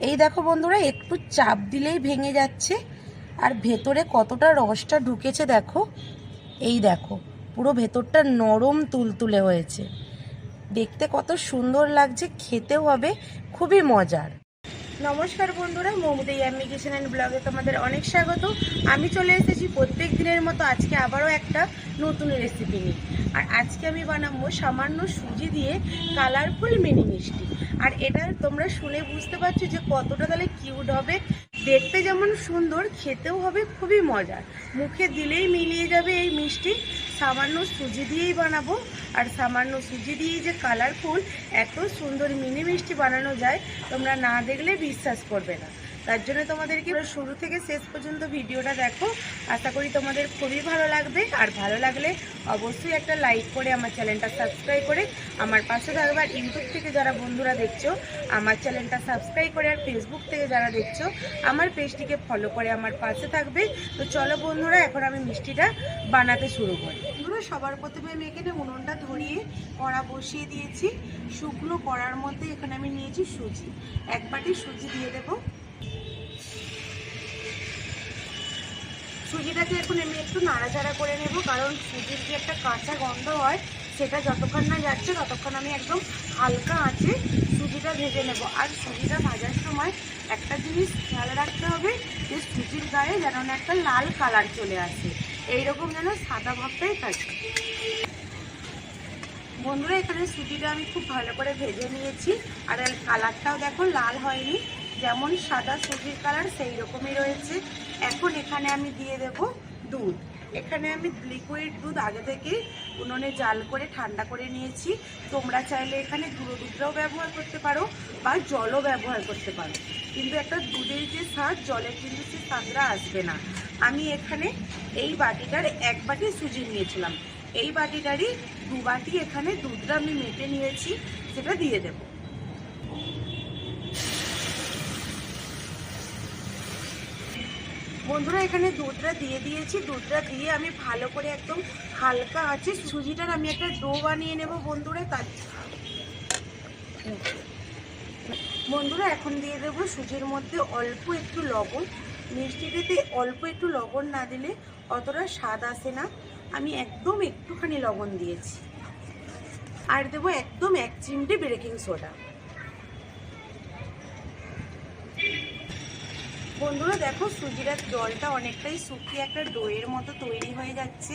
এই দেখো বন্ধুরা, একটু চাপ দিলেই ভেঙে যাচ্ছে। আর ভেতরে কতটা রসটা ঢুকেছে দেখো। এই দেখো, পুরো ভেতরটা নরম তুলতুলে হয়েছে। দেখতে কত সুন্দর লাগছে, খেতেও হবে, খুবই মজার। নমস্কার বন্ধুরা মমতা ইয়াম্মি অ্যান্ড ব্লগে তোমাদের অনেক স্বাগত। আমি চলে এসেছি প্রত্যেক দিনের মতো আজকে আবারও একটা নতুন রেসিপি নিয়ে। আর আজকে আমি বানাবো সামান্য সুজি দিয়ে কালারফুল মিনি মিষ্টি। আর এটা তোমরা শুনে বুঝতে পারছ যে কতটা তাহলে কিউট হবে দেখতে যেমন সুন্দর, খেতেও হবে খুবই মজার মুখে দিলেই মিলিয়ে যাবে এই মিষ্টি। সামান্য সুজি দিয়েই বানাবো। আর সামান্য সুজি দিয়েই যে কালারফুল এত সুন্দর মিনি মিষ্টি বানানো যায়, তোমরা না দেখলে বিশ্বাস করবে না। তার জন্য তোমাদেরকে শুরু থেকে শেষ পর্যন্ত ভিডিওটা দেখো। আশা করি তোমাদের খুবই ভালো লাগবে। আর ভালো লাগলে অবশ্যই একটা লাইক করে আমার চ্যানেলটা সাবস্ক্রাইব করে আমার পাশে থাকবে আর ইউটিউব থেকে যারা বন্ধুরা দেখছ, আমার চ্যানেলটা সাবস্ক্রাইব করে আর ফেসবুক থেকে যারা দেখছ, আমার পেজটিকে ফলো করে আমার পাশে থাকবে। তো চলো বন্ধুরা, এখন আমি মিষ্টিটা বানাতে শুরু করি। বন্ধুরা, সবার প্রথমে আমি এখানে উনুনটা ধরিয়ে কড়া বসিয়ে দিয়েছি। শুকনো কড়ার মধ্যে এখানে আমি নিয়েছি সুজি। এক বাটি সুজি দিয়ে দেবো। সুজিটাকে এখন আমি একটু নাড়াচাড়া করে নেব, কারণ সুজির যে একটা কাঁচা গন্ধ হয়, সেটা যতক্ষণ না যাচ্ছে ততক্ষণ আমি একদম হালকা আঁচে সুজিটা ভেজে নেব। আর সুজিটা ভাজার সময় একটা জিনিস খেয়াল রাখতে হবে যে সুজির গায়ে যেন একটা লাল কালার চলে আসে, এইরকম যেন সাদা ভাবটাই থাকে। বন্ধুরা, এখানে সুজিটা আমি খুব ভালো করে ভেজে নিয়েছি, আর কালারটাও দেখো লাল হয়নি, যেমন সাদা সুজির কালার সেই রকমই রয়েছে। এখন এখানে আমি দিয়ে দেব দুধ। এখানে আমি লিকুইড দুধ আগে থেকে উনুনে জাল করে, ঠান্ডা করে নিয়েছি। তোমরা চাইলে এখানে গুঁড়ো দুধটাও ব্যবহার করতে পারো বা জলও ব্যবহার করতে পারো। কিন্তু একটা দুধের যে স্বাদ, জলের কিন্তু সে স্বাদটা আসবে না। আমি এখানে এই বাটিটার এক বাটি সুজি নিয়েছিলাম। এই বাটিটারই দু বাটি এখানে দুধটা আমি মেপে নিয়েছি, সেটা দিয়ে দেব। বন্ধুরা, এখানে দুধটা দিয়ে দিয়েছি। দুধটা দিয়ে আমি ভালো করে একদম হালকা আছে সুজিটার আমি একটা ডো বানিয়ে নেব বন্ধুরা, তার বন্ধুরা, এখন দিয়ে দেবো সুজির মধ্যে অল্প একটু লবণ। মিষ্টিটাতে অল্প একটু লবণ না দিলে অতটা স্বাদ আসে না। আমি একদম একটুখানি লবণ দিয়েছি। আর দেবো একদম এক চিমটে বেকিং সোডা বন্ধুরা দেখো সুজিটার জলটা অনেকটাই শুকিয়ে একটা ডোয়ের মতো তৈরি হয়ে যাচ্ছে।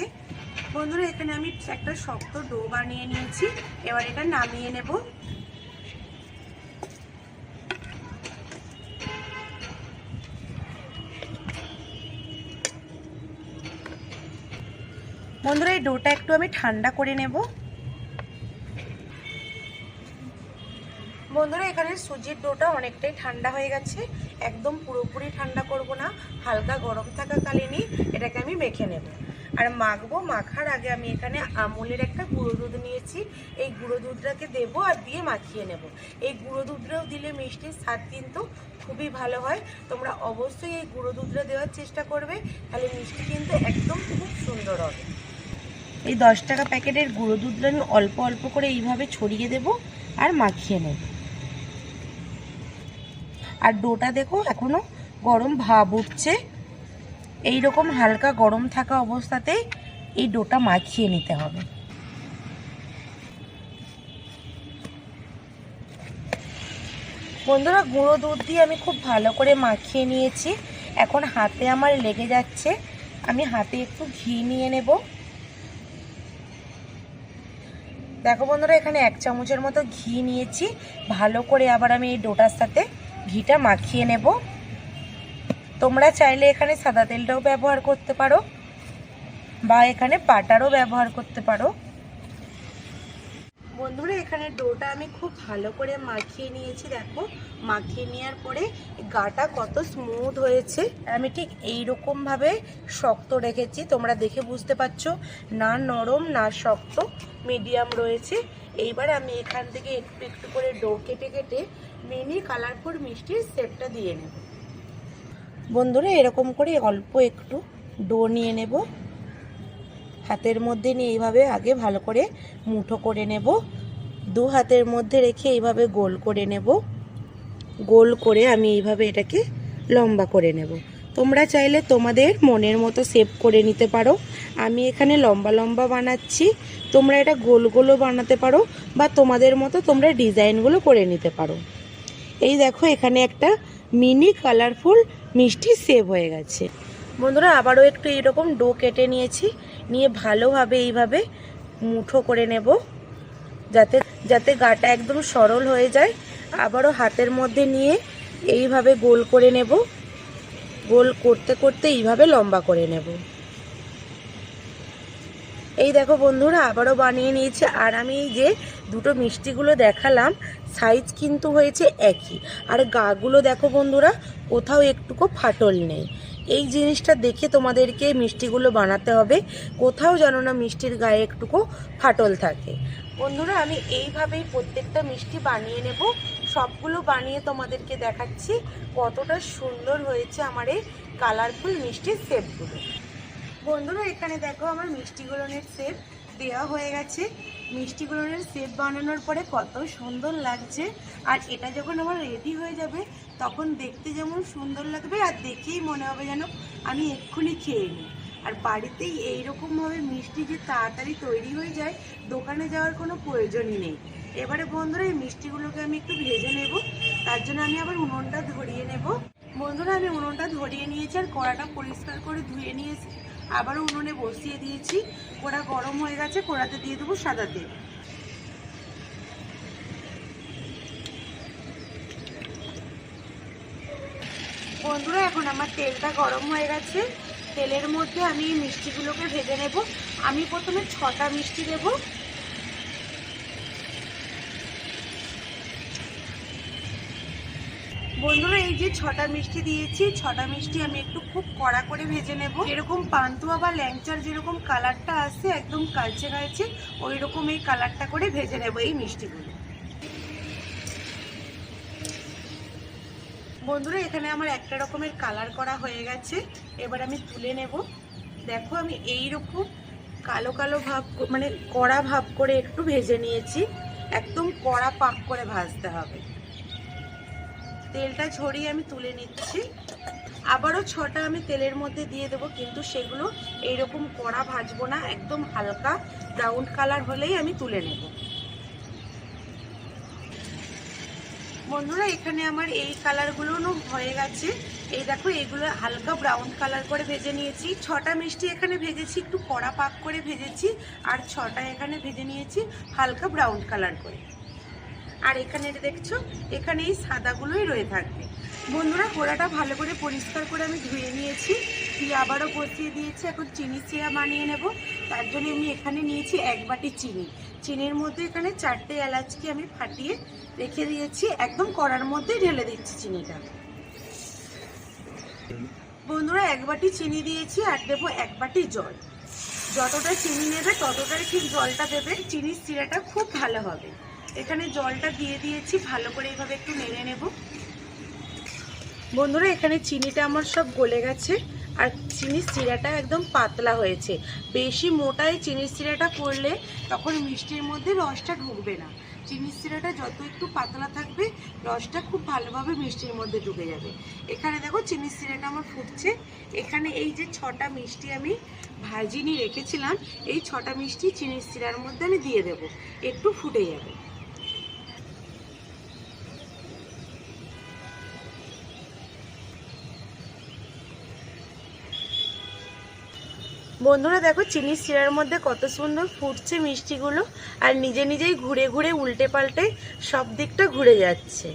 বন্ধুরা, এখানে আমি একটা শক্ত ডো বানিয়ে নিয়েছি। এবার এটা নামিয়ে নেব। বন্ধুরা, এই ডোটা একটু আমি ঠান্ডা করে নেব। বন্ধুরা, এখানে সুজির ডোটা অনেকটাই ঠান্ডা হয়ে গেছে। একদম পুরোপুরি ঠান্ডা করব না, হালকা গরম থাকাকালীনই এটাকে আমি মেখে নেব। আর মাখবো, মাখার আগে আমি এখানে আমুলের একটা গুঁড়ো দুধ নিয়েছি। এই গুঁড়ো দুধটাকে দেবো আর দিয়ে মাখিয়ে নেব। এই গুঁড়ো দুধটাও দিলে মিষ্টির স্বাদ কিন্তু খুবই ভালো হয়। তোমরা অবশ্যই এই গুঁড়ো দুধটা দেওয়ার চেষ্টা করবে, তাহলে মিষ্টি কিন্তু একদম খুব সুন্দর হবে। এই দশ টাকা প্যাকেটের গুঁড়ো দুধটা আমি অল্প অল্প করে এইভাবে ছড়িয়ে দেব আর মাখিয়ে নেব। আর ডোটা দেখো, এখনও গরম ভাব উঠছে এই রকম হালকা গরম থাকা অবস্থাতেই এই ডোটা মাখিয়ে নিতে হবে। বন্ধুরা, গুঁড়ো দুধ দিয়ে আমি খুব ভালো করে মাখিয়ে নিয়েছি। এখন হাতে আমার লেগে যাচ্ছে। আমি হাতে একটু ঘি নিয়ে নেব। দেখো বন্ধুরা, এখানে এক চামচের মতো ঘি নিয়েছি। ভালো করে আবার আমি এই ডোটার সাথে ঘিটা মাখিয়ে নেব। তোমরা চাইলে এখানে সাদা তেলটাও ব্যবহার করতে পারো বা এখানে পাটারও ব্যবহার করতে পারো। বন্ধুরা, এখানে ডোটা আমি খুব ভালো করে মাখিয়ে নিয়েছি, দেখো। মাখিয়ে নেওয়ার পরে গাটা কত স্মুথ হয়েছে। আমি ঠিক এই ভাবে শক্ত রেখেছি, তোমরা দেখে বুঝতে পারছ। না নরম, না শক্ত, মিডিয়াম রয়েছে। এইবার আমি এখান থেকে একটু একটু করে ডো কেটে কেটে মিনি কালারফুল মিষ্টির সেপটা দিয়ে নেব। বন্ধুরা, এরকম করে অল্প একটু ডো নিয়ে নেব। হাতের মধ্যে নিয়ে এইভাবে আগে ভালো করে মুঠো করে নেব। দু হাতের মধ্যে রেখে এইভাবে গোল করে নেব। গোল করে আমি এইভাবে এটাকে লম্বা করে নেব। তোমরা চাইলে তোমাদের মনের মতো শেপ করে নিতে পারো। আমি এখানে লম্বা লম্বা বানাচ্ছি। তোমরা এটা গোল গোলও বানাতে পারো বা তোমাদের মতো তোমরা ডিজাইনগুলো করে নিতে পারো। এই দেখো, এখানে একটা মিনি কালারফুল মিষ্টি সেভ হয়ে গেছে। বন্ধুরা, আবারও একটু এইরকম ডো কেটে নিয়েছি। নিয়ে ভালোভাবে এইভাবে মুঠো করে নেব, যাতে যাতে গাটা একদম সরল হয়ে যায়। আবারও হাতের মধ্যে নিয়ে এইভাবে গোল করে নেব। গোল করতে করতে এইভাবে লম্বা করে নেব। এই দেখো বন্ধুরা, আবারও বানিয়ে নিয়েছি। আর আমি এই যে দুটো মিষ্টিগুলো দেখালাম সাইজ কিন্তু হয়েছে একই। আর গাগুলো দেখো বন্ধুরা, কোথাও একটুকু ফাটল নেই। এই জিনিসটা দেখে তোমাদেরকে মিষ্টিগুলো বানাতে হবে। কোথাও যেন না মিষ্টির গায়ে একটুকু ফাটল থাকে। বন্ধুরা, আমি এইভাবেই প্রত্যেকটা মিষ্টি বানিয়ে নেব। সবগুলো বানিয়ে তোমাদেরকে দেখাচ্ছি কতটা সুন্দর হয়েছে আমার এই কালারফুল মিষ্টির শেপগুলো বন্ধুরা, এখানে দেখো আমার মিষ্টি মিষ্টিগুলোনের শেপ দেওয়া হয়ে গেছে। মিষ্টি মিষ্টিগুলোনের শেপ বানানোর পরে কত সুন্দর লাগছে। আর এটা যখন আমার রেডি হয়ে যাবে, তখন দেখতে যেমন সুন্দর লাগবে আর দেখেই মনে হবে যেন আমি এক্ষুনি খেয়ে নিই আর বাড়িতেই এইরকমভাবে মিষ্টি যে তাড়াতাড়ি তৈরি হয়ে যায়, দোকানে যাওয়ার কোনো প্রয়োজনই নেই। এবারে বন্ধুরা, এই মিষ্টিগুলোকে আমি একটু ভেজে নেব। তার জন্য আমি আবার উনুনটা ধরিয়ে নেব। বন্ধুরা, আমি উনুনটা ধরিয়ে নিয়েছি আর কড়াটা পরিষ্কার করে ধুয়ে নিয়েছি। আবারও উনুনে বসিয়ে দিয়েছি। কোড়া গরম হয়ে গেছে, কোড়াতে দিয়ে দেবো সাদা তেল। বন্ধুরা, এখন আমার তেলটা গরম হয়ে গেছে। তেলের মধ্যে আমি মিষ্টিগুলোকে ভেজে নেব। আমি প্রথমে ছটা মিষ্টি দেব। বন্ধুরা, এই যে ছটা মিষ্টি দিয়েছি, ছটা মিষ্টি আমি একটু খুব কড়া করে ভেজে নেব। এরকম পান্তুয়া বা ল্যাংচার যেরকম কালারটা আসে, একদম কালচে কালচে ওই রকম এই কালারটা করে ভেজে নেব এই মিষ্টিগুলো। বন্ধুরা, এখানে আমার একটা রকমের কালার করা হয়ে গেছে। এবার আমি তুলে নেব। দেখো, আমি এই রকম কালো কালো ভাব মানে কড়া ভাব করে একটু ভেজে নিয়েছি। একদম কড়া পাক করে ভাজতে হবে। তেলটা ছড়িয়ে আমি তুলে নিচ্ছি। আবারও ছটা আমি তেলের মধ্যে দিয়ে দেবো, কিন্তু সেগুলো এইরকম কড়া ভাজবো না, একদম হালকা ব্রাউন কালার হলেই আমি তুলে নেব। বন্ধুরা, এখানে আমার এই কালারগুলো হয়ে গেছে। এই দেখো, এগুলো হালকা ব্রাউন কালার করে ভেজে নিয়েছি। ছটা মিষ্টি এখানে ভেজেছি, একটু কড়া পাক করে ভেজেছি, আর ছটা এখানে ভেজে নিয়েছি হালকা ব্রাউন কালার করে। আর এখানে এটা দেখছ, এখানে এই সাদাগুলোই রয়ে থাকবে। বন্ধুরা, গোড়াটা ভালো করে পরিষ্কার করে আমি ধুয়ে নিয়েছি। দিয়ে আবারও বসিয়ে দিয়েছি, এখন চিনি চিয়া বানিয়ে নেব। তার জন্য আমি এখানে নিয়েছি এক বাটি চিনি। চিনির মধ্যে এখানে চারটে এলাচকে আমি ফাটিয়ে রেখে দিয়েছি। একদম কড়ার মধ্যে ঢেলে দিচ্ছি চিনিটা। বন্ধুরা, এক বাটি চিনি দিয়েছি আর দেবো এক বাটি জল। যতটা চিনি নেবে, ততটাই ঠিক জলটা দেবে। চিনির চিরাটা খুব ভালো হবে। এখানে জলটা দিয়ে দিয়েছি, ভালো করে এইভাবে একটু নেড়ে নেব। বন্ধুরা, এখানে চিনিটা আমার সব গলে গেছে, আর চিনির চিরাটা একদম পাতলা হয়েছে। বেশি মোটাই চিনির চিরাটা করলে তখন মিষ্টির মধ্যে রসটা ঢুকবে না। চিনির চিরাটা যত একটু পাতলা থাকবে, রসটা খুব ভালোভাবে মিষ্টির মধ্যে ঢুকে যাবে। এখানে দেখো চিনির চিরাটা আমার ফুটছে। এখানে এই যে ছটা মিষ্টি আমি ভাজিনি রেখেছিলাম, এই ছটা মিষ্টি চিনির চিরার মধ্যে আমি দিয়ে দেব। একটু ফুটে যাবে। বন্ধুরা দেখো, চিনি শিরার মধ্যে কত সুন্দর ফুটছে মিষ্টিগুলো, আর নিজে নিজেই ঘুরে ঘুরে উল্টে পাল্টে সব দিকটা ঘুরে যাচ্ছে।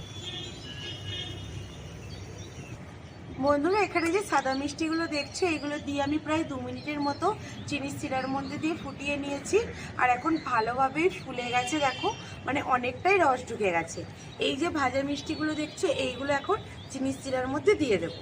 বন্ধুরা, এখানে যে সাদা মিষ্টিগুলো দেখছ, এগুলো দিয়ে আমি প্রায় দু মিনিটের মতো চিনি শিরার মধ্যে দিয়ে ফুটিয়ে নিয়েছি, আর এখন ভালোভাবেই ফুলে গেছে দেখো মানে অনেকটাই রস ঢুকে গেছে। এই যে ভাজা মিষ্টিগুলো দেখছ, এইগুলো এখন চিনি শিরার মধ্যে দিয়ে দেবো।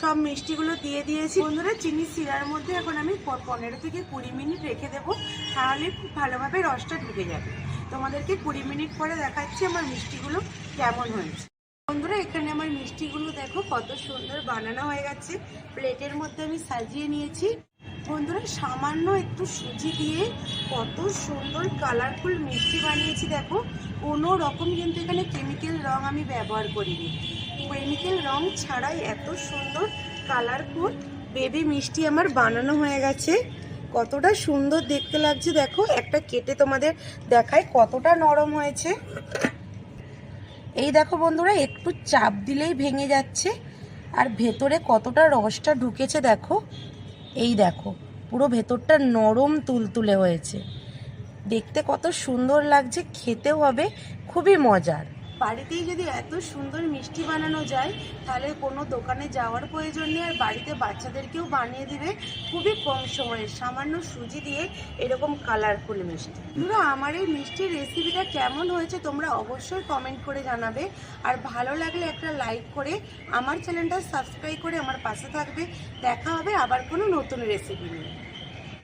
সব মিষ্টিগুলো দিয়ে দিয়েছি। বন্ধুরা, চিনি শিরার মধ্যে এখন আমি পনেরো থেকে কুড়ি মিনিট রেখে দেবো, তাহলে খুব ভালোভাবে রসটা ঢুকে যাবে। তোমাদেরকে কুড়ি মিনিট পরে দেখাচ্ছি আমার মিষ্টিগুলো কেমন হয়েছে। বন্ধুরা, এখানে আমার মিষ্টিগুলো দেখো কত সুন্দর বানানো হয়ে গেছে। প্লেটের মধ্যে আমি সাজিয়ে নিয়েছি। বন্ধুরা, সামান্য একটু সুজি দিয়ে কত সুন্দর কালারফুল মিষ্টি বানিয়েছি। দেখো, কোনো রকম কিন্তু এখানে কেমিক্যাল রং আমি ব্যবহার করিনি। কেমিক্যাল রং ছাড়াই এত সুন্দর কালারফুল বেবি মিষ্টি আমার বানানো হয়ে গেছে। কতটা সুন্দর দেখতে লাগছে, দেখো। একটা কেটে তোমাদের দেখায় কতটা নরম হয়েছে। এই দেখো বন্ধুরা, একটু চাপ দিলেই ভেঙে যাচ্ছে। আর ভেতরে কতটা রসটা ঢুকেছে, দেখো। এই দেখো, পুরো ভেতরটা নরম তুলতুলে হয়েছে। দেখতে কত সুন্দর লাগছে, খেতেও হবে, খুবই মজার। বাড়িতেই যদি এত সুন্দর মিষ্টি বানানো যায়, তাহলে কোনো দোকানে যাওয়ার প্রয়োজন নেই, আর বাড়িতে বাচ্চাদেরকেও বানিয়ে দিবে খুবই কম সময়ে। সামান্য সুজি দিয়ে এরকম কালারফুল মিষ্টি। বন্ধুরা আমার এই মিষ্টির রেসিপিটা কেমন হয়েছে তোমরা অবশ্যই কমেন্ট করে জানাবে। আর ভালো লাগলে একটা লাইক করে আমার চ্যানেলটা সাবস্ক্রাইব করে আমার পাশে থাকবে। দেখা হবে আবার কোনো নতুন রেসিপি নিয়ে।